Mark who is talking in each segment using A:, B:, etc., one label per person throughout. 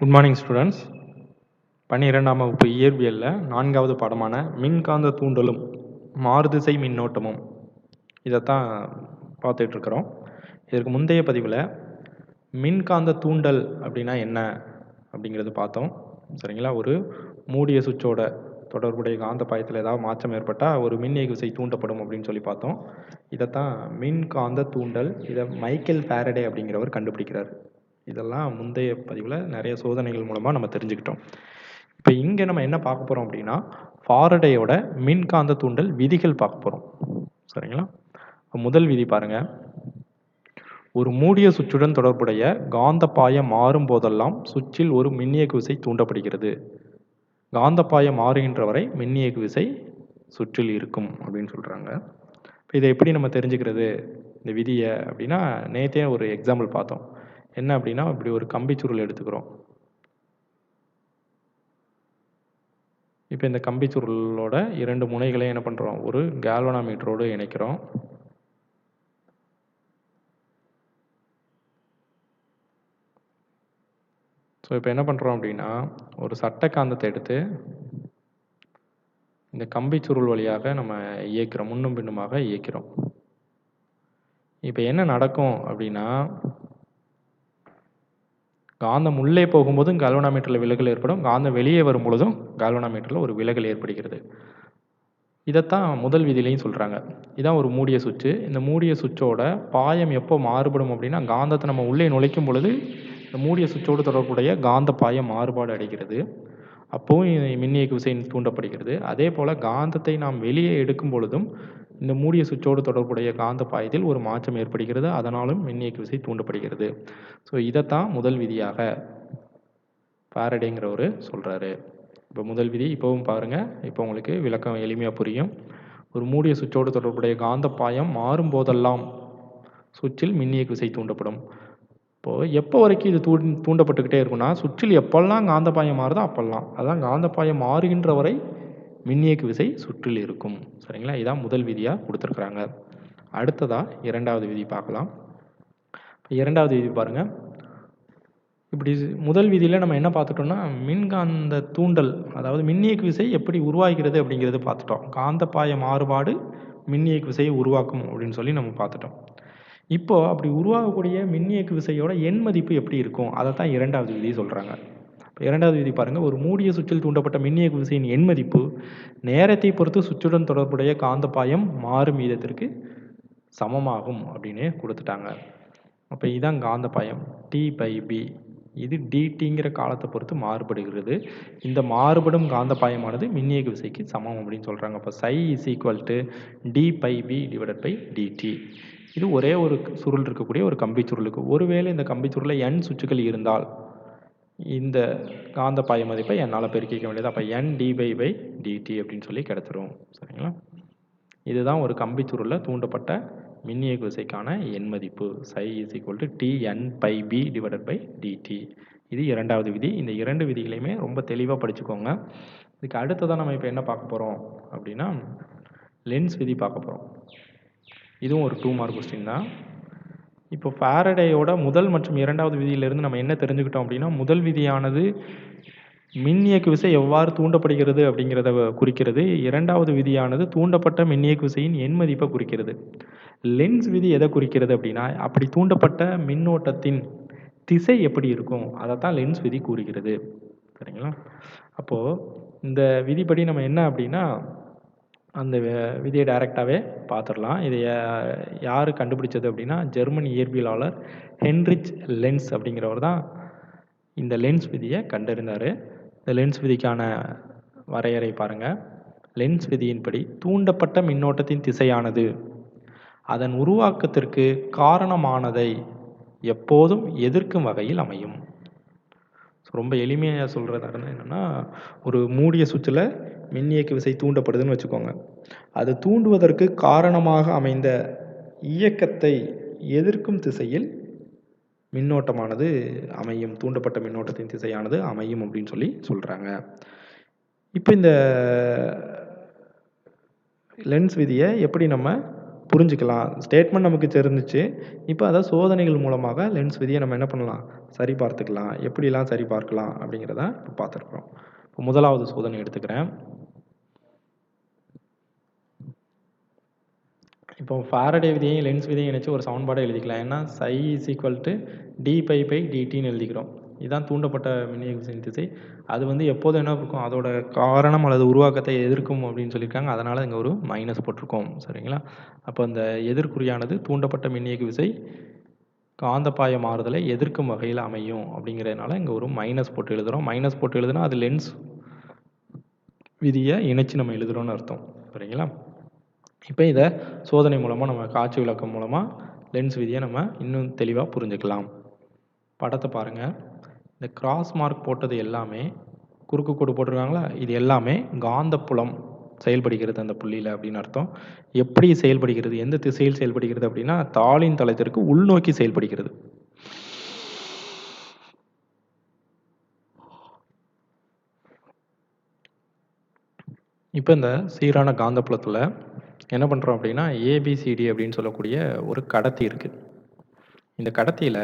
A: Good morning students பன்னிரெண்டாம் வகுப்பு இயற்பியலில் நான்காவது பாடமான மின்காந்த தூண்டலும் மாறுதிசை மின்னோட்டமும். இதைத்தான் பார்த்துட்ருக்குறோம் இதற்கு முந்தைய பதிவில் மின்காந்த தூண்டல் அப்படின்னா என்ன அப்படிங்கிறது பார்த்தோம். சரிங்களா? ஒரு மூடிய சுவிட்சோட தொடர்புடைய காந்த பாயத்தில் ஏதாவது மாற்றம் ஏற்பட்டால் ஒரு மின் விசை தூண்டப்படும் அப்படின்னு சொல்லி பார்த்தோம். இதைத்தான் மின்காந்த தூண்டல் இதை மைக்கேல் ஃபேரடே அப்படிங்கிறவர் கண்டுபிடிக்கிறார். இதெல்லாம் முந்தைய பதிவில் நிறைய சோதனைகள் மூலமாக நம்ம தெரிஞ்சுக்கிட்டோம். இப்போ இங்கே நம்ம என்ன பார்க்க போகிறோம் அப்படின்னா ஃபாரடேயோட மின்காந்த தூண்டல் விதிகள் பார்க்க போகிறோம் சரிங்களா? இப்போ முதல் விதி பாருங்கள் ஒரு மூடிய சுற்றுடன் தொடர்புடைய காந்தப்பாயம் மாறும் போதெல்லாம் சுவிட்சில் ஒரு மின்னியக்கு விசை தூண்டப்படுகிறது. காந்தப்பாயம் மாறுகின்ற வரை மின்னியக்கு விசை சுற்றில் இருக்கும் அப்படின்னு சொல்கிறாங்க இப்போ இதை எப்படி நம்ம தெரிஞ்சுக்கிறது? இந்த விதியை அப்படின்னா நேற்றே ஒரு எக்ஸாம்பிள் பார்த்தோம். என்ன அப்படின்னா இப்படி ஒரு கம்பி சுருள் எடுத்துக்கிறோம். இப்போ இந்த கம்பி சுருளோட இரண்டு முனைகளையும் என்ன பண்ணுறோம் ஒரு கேல்வனாமீட்டரோடு இணைக்கிறோம். ஸோ இப்போ என்ன பண்ணுறோம் அப்படின்னா ஒரு சட்ட காந்தத்தை எடுத்து இந்த கம்பி சுருள் வழியாக நம்ம இயக்கிறோம் முன்னும் பின்னுமாக இயக்கிறோம். இப்போ என்ன நடக்கும் அப்படின்னா காந்தம் உள்ளே போகும்போதும் கால்வனாமீட்டரில் விலகல் ஏற்படும். காந்தம் வெளியே வரும் பொழுதும் கால்வனாமீட்டரில் ஒரு விலகல் ஏற்படுகிறது. இதைத்தான் முதல் விதிலையும் சொல்கிறாங்க இதான் ஒரு மூடிய சுவிட்சு. இந்த மூடிய சுவிட்சோட பாயம் எப்போ மாறுபடும் அப்படின்னா காந்தத்தை நம்ம உள்ளே நுழைக்கும் பொழுது இந்த மூடிய சுவிட்சோடு தொடர்புடைய காந்த பாயம் மாறுபாடு அடைகிறது. அப்போவும் மின்னியக்கு விசை தூண்டப்படுகிறது. அதே போல் காந்தத்தை நாம் வெளியே எடுக்கும் பொழுதும் இந்த மூடிய சுவிட்சோடு தொடர்புடைய காந்த பாயத்தில் ஒரு மாற்றம் ஏற்படுகிறது. அதனாலும் மின்னியக்கு விசை தூண்டப்படுகிறது. ஸோ இதைத்தான் முதல் விதியாக பாரடேங்கிறவர் சொல்கிறாரு இப்போ முதல் விதி இப்போவும் பாருங்கள் இப்போ உங்களுக்கு விளக்கம் எளிமையாக புரியும். ஒரு மூடிய சுவிட்சோடு தொடர்புடைய காந்த பாயம் மாறும் போதெல்லாம் சுவிட்சில் மின்னியக்கு விசை தூண்டப்படும். இப்போது எப்போ வரைக்கும் இது தூ தூண்டப்பட்டுக்கிட்டே இருக்குன்னா சுற்றில் எப்பெல்லாம் காந்தப்பாயம் மாறுதோ அப்பெல்லாம். அதான் காந்தப்பாயம் மாறுகின்ற வரை மின்னியக்கு விசை சுற்றில் இருக்கும். சரிங்களா? இதான் முதல் விதியாக கொடுத்துருக்குறாங்க. அடுத்ததாக இரண்டாவது விதி பார்க்கலாம். இரண்டாவது விதி பாருங்கள் இப்படி முதல் விதியில் நம்ம என்ன பார்த்துட்டோம்னா மின்காந்த தூண்டல் அதாவது மின்னியக்கு விசை எப்படி உருவாகிறது அப்படிங்கிறது பார்த்துட்டோம். காந்தப்பாய மாறுபாடு மின்னியக்கு விசையை உருவாக்கும் அப்படின்னு சொல்லி நம்ம பார்த்துட்டோம். இப்போது அப்படி உருவாகக்கூடிய மின்னியக்கு விசையோட எண் மதிப்பு எப்படி இருக்கும்? அதை தான் இரண்டாவது விதி சொல்கிறாங்க இரண்டாவது விதி பாருங்கள் ஒரு மூடிய சுற்றில் தூண்டப்பட்ட மின்னியக்கு விசையின் எண் மதிப்பு நேரத்தை பொறுத்து சுற்றுடன் தொடர்புடைய காந்தப்பாயம் மாறும் வீதத்திற்கு சமமாகும் அப்படின்னு கொடுத்துட்டாங்க. அப்போ இதுதான் காந்தப்பாயம். டி பை பி இது டிடிங்கிற காலத்தை பொறுத்து மாறுபடுகிறது. இந்த மாறுபடும் காந்தப்பாயமானது மின்னியக்கு விசைக்கு சமம் அப்படின்னு சொல்கிறாங்க அப்போ psi is equal to D phi B divided by DT இது ஒரே ஒரு சுருள் இருக்கக்கூடிய ஒரு கம்பி சுருளுக்கு. ஒருவேளை இந்த கம்பி சுருளில் என் சுற்றுகள் இருந்தால் இந்த காந்த பாய மதிப்பை என்னால் பெருக்கிக்க வேண்டியது அப்போ N D phi by DT அப்படின்னு சொல்லி கிடச்சிரும் சரிங்களா? இதுதான் ஒரு கம்பி சுருளில் தூண்டப்பட்ட மின்னியக்கு விசைக்கான எண் மதிப்பு. Psi is equal to D N phi B divided by DT இது இரண்டாவது விதி. இந்த இரண்டு விதிகளையுமே ரொம்ப தெளிவாக படிச்சுக்கோங்க. இதுக்கு அடுத்ததான் நம்ம இப்போ என்ன பார்க்க போகிறோம் அப்படின்னா லென்ஸ் விதி பார்க்க போகிறோம் இதுவும் ஒரு டூ மார்க் கொஸ்டின் தான். இப்போ ஃபாரடேயோட முதல் மற்றும் இரண்டாவது விதியிலிருந்து நம்ம என்ன தெரிஞ்சுக்கிட்டோம் அப்படின்னா முதல் விதியானது மின்னியக்கு விசை எவ்வாறு தூண்டப்படுகிறது அப்படிங்கிறத குறிக்கிறது. இரண்டாவது விதியானது தூண்டப்பட்ட மின்னியக்கு விசையின் எண் மதிப்பை குறிக்கிறது. லென்ஸ் விதி எதை குறிக்கிறது அப்படின்னா அப்படி தூண்டப்பட்ட மின்னோட்டத்தின் திசை எப்படி இருக்கும்? அதை தான் லென்ஸ் விதி கூறுகிறது. சரிங்களா? அப்போது இந்த விதிப்படி நம்ம என்ன அப்படின்னா அந்த விதியை டைரெக்டாகவே பார்த்துடலாம் இதை யார் கண்டுபிடிச்சது அப்படின்னா ஜெர்மன் இயற்பியலாளர் ஹென்ரிச் லென்ஸ் அப்படிங்கிறவர் தான் இந்த லென்ஸ் விதியை கண்டறிந்தார். இந்த லென்ஸ் விதிக்கான வரையறை பாருங்கள் லென்ஸ் விதியின்படி தூண்டப்பட்ட மின்னோட்டத்தின் திசையானது. அதன் உருவாக்கத்திற்கு காரணமானதை எப்போதும் எதிர்க்கும் வகையில் அமையும். ரொம்ப எளிமையாக சொல்கிறதா இருந்தால் என்னென்னா ஒரு மூடிய சுற்றில் மின்னியக்கு விசை தூண்டப்படுதுன்னு வச்சுக்கோங்க. அது தூண்டுவதற்கு காரணமாக அமைந்த இயக்கத்தை எதிர்க்கும் திசையில் மின்னோட்டமானது அமையும். தூண்டப்பட்ட மின்னோட்டத்தின் திசையானது அமையும் அப்படின்னு சொல்லி சொல்கிறாங்க இப்போ இந்த லென்ஸ் விதியை எப்படி நம்ம புரிஞ்சுக்கலாம்? ஸ்டேட்மெண்ட் நமக்கு தெரிஞ்சிச்சு. இப்போ அதை சோதனைகள் மூலமாக லென்ஸ் விதியை நம்ம என்ன பண்ணலாம்? சரி பார்த்துக்கலாம். எப்படிலாம் சரி பார்க்கலாம் அப்படிங்கிறத இப்போ பார்த்துருக்குறோம். இப்போ முதலாவது சோதனை எடுத்துக்கிறேன். இப்போ ஃபாரடே விதியையும் லென்ஸ் விதியையும் இணைச்சு ஒரு சமன்பாடை எழுதிக்கலாம். ஏன்னா psi is equal to D phi by டிடின்னு எழுதிக்கிறோம். இதுதான் தூண்டப்பட்ட மின்னியக்கு திசை அது வந்து எப்போதும் என்ன இருக்கும்? அதோட காரணம் அல்லது உருவாக்கத்தை எதிர்க்கும் அப்படின்னு சொல்லியிருக்காங்க. அதனால் இங்கே ஒரு மைனஸ் போட்டிருக்கோம். சரிங்களா? அப்போ அந்த எதிர்குறியானது தூண்டப்பட்ட மின்னியக்கு விசை காந்தப்பாய மாறுதலை எதிர்க்கும் வகையில் அமையும் அப்படிங்கிறதுனால இங்கே ஒரு மைனஸ் போட்டு எழுதுகிறோம் மைனஸ் போட்டு எழுதுனா அது லென்ஸ் விதியை இணைச்சி நம்ம எழுதுகிறோம்னு அர்த்தம். சரிங்களா? இப்போ இதை சோதனை மூலமாக நம்ம காட்சி விளக்கம் மூலமாக லென்ஸ் விதியை நம்ம இன்னும் தெளிவாக புரிஞ்சுக்கலாம். படத்தை பாருங்கள் இந்த கிராஸ் மார்க் போட்டது எல்லாமே குறுக்கு கோடு போட்டிருக்காங்களா? இது எல்லாமே காந்தப்புலம் செயல்படுகிறது அந்த புள்ளியில் அப்படின்னு அர்த்தம். எப்படி செயல்படுகிறது? எந்த திசையில் செயல்படுகிறது அப்படின்னா தாளின் தளத்திற்கு உள்நோக்கி செயல்படுகிறது. இப்போ இந்த சீரான காந்தப்புலத்தில் என்ன பண்ணுறோம் அப்படின்னா ஏபிசிடி அப்படின்னு சொல்லக்கூடிய ஒரு கடத்தி இருக்குது இந்த கடத்தியில்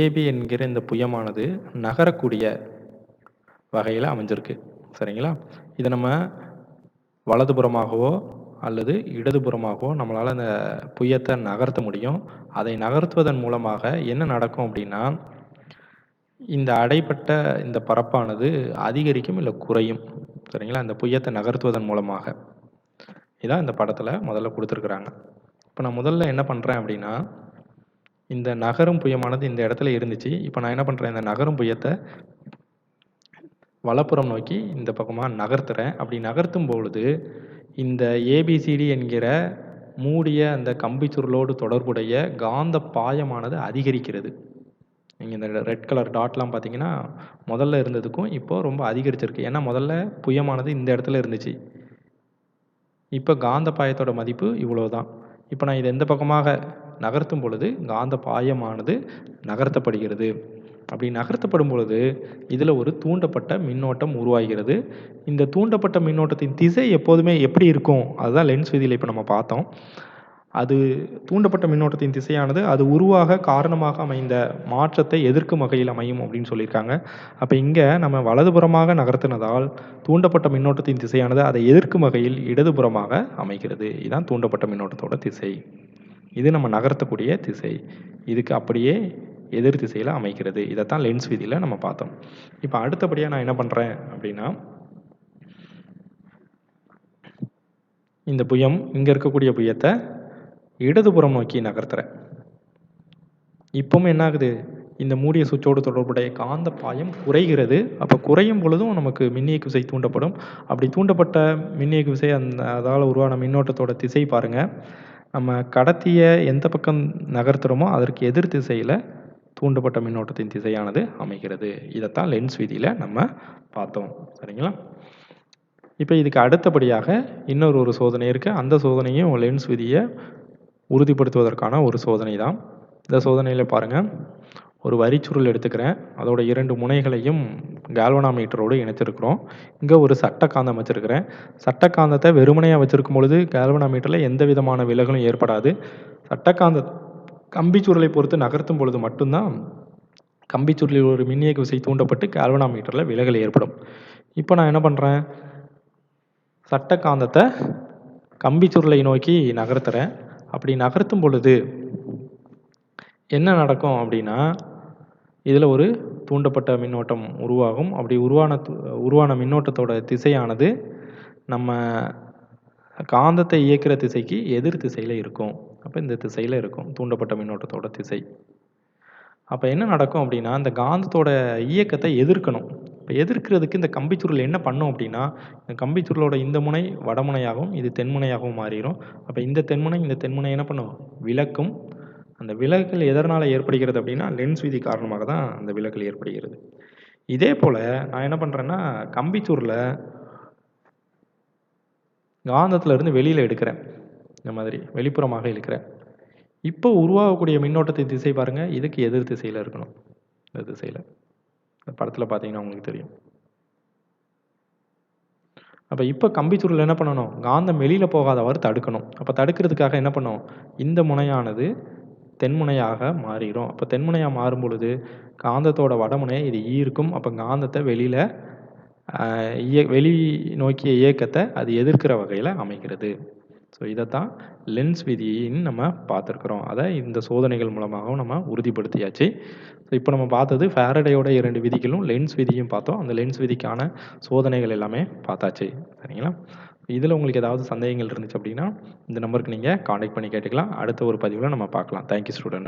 A: ஏபி என்கிற இந்த புயமானது நகரக்கூடிய வகையில் அமைஞ்சிருக்கு. சரிங்களா? இதை நம்ம வலதுபுறமாகவோ அல்லது இடதுபுறமாகவோ நம்மளால் அந்த புயத்தை நகர்த்த முடியும். அதை நகர்த்துவதன் மூலமாக என்ன நடக்கும் அப்படின்னா இந்த அடைப்பட்ட இந்த பரப்பானது அதிகரிக்கும் இல்லை குறையும். சரிங்களா? அந்த புயத்தை நகர்த்துவதன் மூலமாக. இதான் இந்த படத்தில் முதல்ல கொடுத்துருக்குறாங்க. இப்போ நான் முதல்ல என்ன பண்ணுறேன் அப்படின்னா இந்த நகரும் புயமானது இந்த இடத்துல இருந்துச்சு. இப்போ நான் என்ன பண்ணுறேன் இந்த நகரும் புயத்தை வலப்புறம் நோக்கி இந்த பக்கமாக நகர்த்துறேன். அப்படி நகர்த்தும் பொழுது இந்த ஏபிசிடி என்கிற மூடிய அந்த கம்பி சுருளோடு தொடர்புடைய காந்த பாயமானது அதிகரிக்கிறது. நீங்கள் இந்த ரெட் கலர் டாட்லாம் பார்த்தீங்கன்னா முதல்ல இருந்ததுக்கும் இப்போது ரொம்ப அதிகரிச்சிருக்கு. ஏன்னா முதல்ல புயமானது இந்த இடத்துல இருந்துச்சு. இப்போ காந்த பாயத்தோட மதிப்பு இவ்வளோ தான் இப்போ நான் இதை எந்த பக்கமாக நகர்த்தும் பொழுது காந்த பாயமானது நகர்த்தப்படுகிறது. அப்படி நகர்த்தப்படும் பொழுது இதில் ஒரு தூண்டப்பட்ட மின்னோட்டம் உருவாகிறது. இந்த தூண்டப்பட்ட மின்னோட்டத்தின் திசை எப்போதுமே எப்படி இருக்கும்? அதுதான் லென்ஸ் விதியில் இப்போ நம்ம பார்த்தோம். அது தூண்டப்பட்ட மின்னோட்டத்தின் திசையானது அது உருவாக காரணமாக அமைந்த மாற்றத்தை எதிர்க்கும் வகையில் அமையும் அப்படின்னு சொல்லியிருக்காங்க. அப்போ இங்கே நம்ம வலதுபுறமாக நகர்த்தினதால் தூண்டப்பட்ட மின்னோட்டத்தின் திசையானது அதை எதிர்க்கும் வகையில் இடதுபுறமாக அமைகிறது. இதுதான் தூண்டப்பட்ட மின்னோட்டத்தோட திசை. இது நம்ம நகர்த்தக்கூடிய திசை. இதுக்கு அப்படியே எதிர் திசையில் அமைக்கிறது இதைத்தான் லென்ஸ் விதியில் நம்ம பார்த்தோம். இப்போ அடுத்தபடியாக நான் என்ன பண்ணுறேன் அப்படின்னா இந்த புயம் இங்கே இருக்கக்கூடிய புயத்தை இடதுபுறம் நோக்கி நகர்த்துறேன் இப்பவும் என்ன ஆகுது இந்த மூடிய சுவிட்சோடு தொடர்புடைய காந்த பாயம் குறைகிறது. அப்போ குறையும் பொழுதும் நமக்கு மின்னியக்கு விசை தூண்டப்படும். அப்படி தூண்டப்பட்ட மின்னியக்கு விசை அந்த அதால் உருவான மின்னோட்டத்தோட திசை பாருங்கள் நம்ம கடத்திய எந்த பக்கம் நகர்த்துறோமோ அதற்கு எதிர் திசையில் தூண்டப்பட்ட மின்னோட்டத்தின் திசையானது அமைகிறது. இதைத்தான் லென்ஸ் விதியில் நம்ம பார்த்தோம். சரிங்களா? இப்போ இதுக்கு அடுத்தபடியாக இன்னொரு ஒரு சோதனை இருக்குது அந்த சோதனையும் லென்ஸ் விதியை உறுதிப்படுத்துவதற்கான ஒரு சோதனை தான் இந்த சோதனையில் பாருங்கள் ஒரு வரிச்சுருள் எடுத்துக்கிறேன். அதோட இரண்டு முனைகளையும் கால்வனாமீட்டரோடு இணைச்சிருக்கிறோம் இங்கே ஒரு சட்டக்காந்தம் வச்சுருக்கிறேன். சட்டக்காந்தத்தை வெறுமனையாக வச்சுருக்கும் பொழுது கால்வனாமீட்டரில் எந்த விதமான விலகலும் ஏற்படாது. சட்டக்காந்த கம்பிச்சுருளை பொறுத்து நகர்த்தும் பொழுது மட்டும்தான் கம்பிச்சுருளில் ஒரு மின்னியக்கு விசை தூண்டப்பட்டு கால்வனாமீட்டரில் விலகல் ஏற்படும். இப்போ நான் என்ன பண்ணுறேன் சட்டக்காந்தத்தை கம்பிச்சுருளை நோக்கி நகர்த்துறேன். அப்படி நகர்த்தும் பொழுது என்ன நடக்கும் அப்படின்னா இதில் ஒரு தூண்டப்பட்ட மின்னோட்டம் உருவாகும். அப்படி உருவான உருவான மின்னோட்டத்தோட திசையானது நம்ம காந்தத்தை இயக்கிற திசைக்கு எதிர் திசையில் இருக்கும். அப்போ இந்த திசையில் இருக்கும் தூண்டப்பட்ட மின்னோட்டத்தோட திசை. அப்போ என்ன நடக்கும் அப்படின்னா இந்த காந்தத்தோட இயக்கத்தை எதிர்க்கணும். இப்போ எதிர்க்கிறதுக்கு இந்த கம்பிச்சுருள் என்ன பண்ணும் அப்படின்னா இந்த கம்பிச்சுருளோட இந்த முனை வடமுனையாகவும் இது தென்முனையாகவும் மாறிடும் அப்போ இந்த தென்முனை இந்த தென்முனை என்ன பண்ணும்? விளக்கும் அந்த விலகல் எதனால் ஏற்படுகிறது அப்படின்னா லென்ஸ் விதி காரணமாக தான் அந்த விலகல் ஏற்படுகிறது. இதே போல் நான் என்ன பண்ணுறேன்னா கம்பிச்சூரில் காந்தத்துலேருந்து வெளியில் எடுக்கிறேன். இந்த மாதிரி வெளிப்புறமாக இழுக்கிறேன். இப்போ உருவாகக்கூடிய மின்னோட்டத்தின் திசை பாருங்க. இதுக்கு எதிர் திசையில் இருக்கணும். இந்த திசையில். இந்த படத்தில் பார்த்தீங்கன்னா உங்களுக்கு தெரியும். அப்போ இப்போ கம்பிச்சுருள் என்ன பண்ணணும்? காந்தம் வெளியில் போகாதவாறு தடுக்கணும். அப்போ தடுக்கிறதுக்காக என்ன பண்ணும் இந்த முனையானது தென்முனையாக மாறிடும். அப்போ தென்முனையாக மாறும் பொழுது காந்தத்தோட வடமுனையை இது ஈர்க்கும். அப்போ காந்தத்தை வெளியில் இய வெளி நோக்கிய இயக்கத்தை அது எதிர்க்கிற வகையில் அமைகிறது ஸோ இதைத்தான் லென்ஸ் விதின்னு நம்ம பார்த்துருக்குறோம். அதை இந்த சோதனைகள் மூலமாகவும் நம்ம உறுதிப்படுத்தியாச்சு. ஸோ இப்போ நம்ம பார்த்தது ஃபேரடேயோட இரண்டு விதிகளும் லென்ஸ் விதியும் பார்த்தோம். அந்த லென்ஸ் விதிக்கான சோதனைகள் எல்லாமே பார்த்தாச்சு. சரிங்களா? இதில் உங்களுக்கு ஏதாவது சந்தேகங்கள் இருந்துச்சு அப்படின்னா இந்த நம்பருக்கு நீங்கள் காண்டாக்ட் பண்ணி கேட்டுக்கலாம். அடுத்த ஒரு பதிவில் நம்ம பார்க்கலாம். Thank you student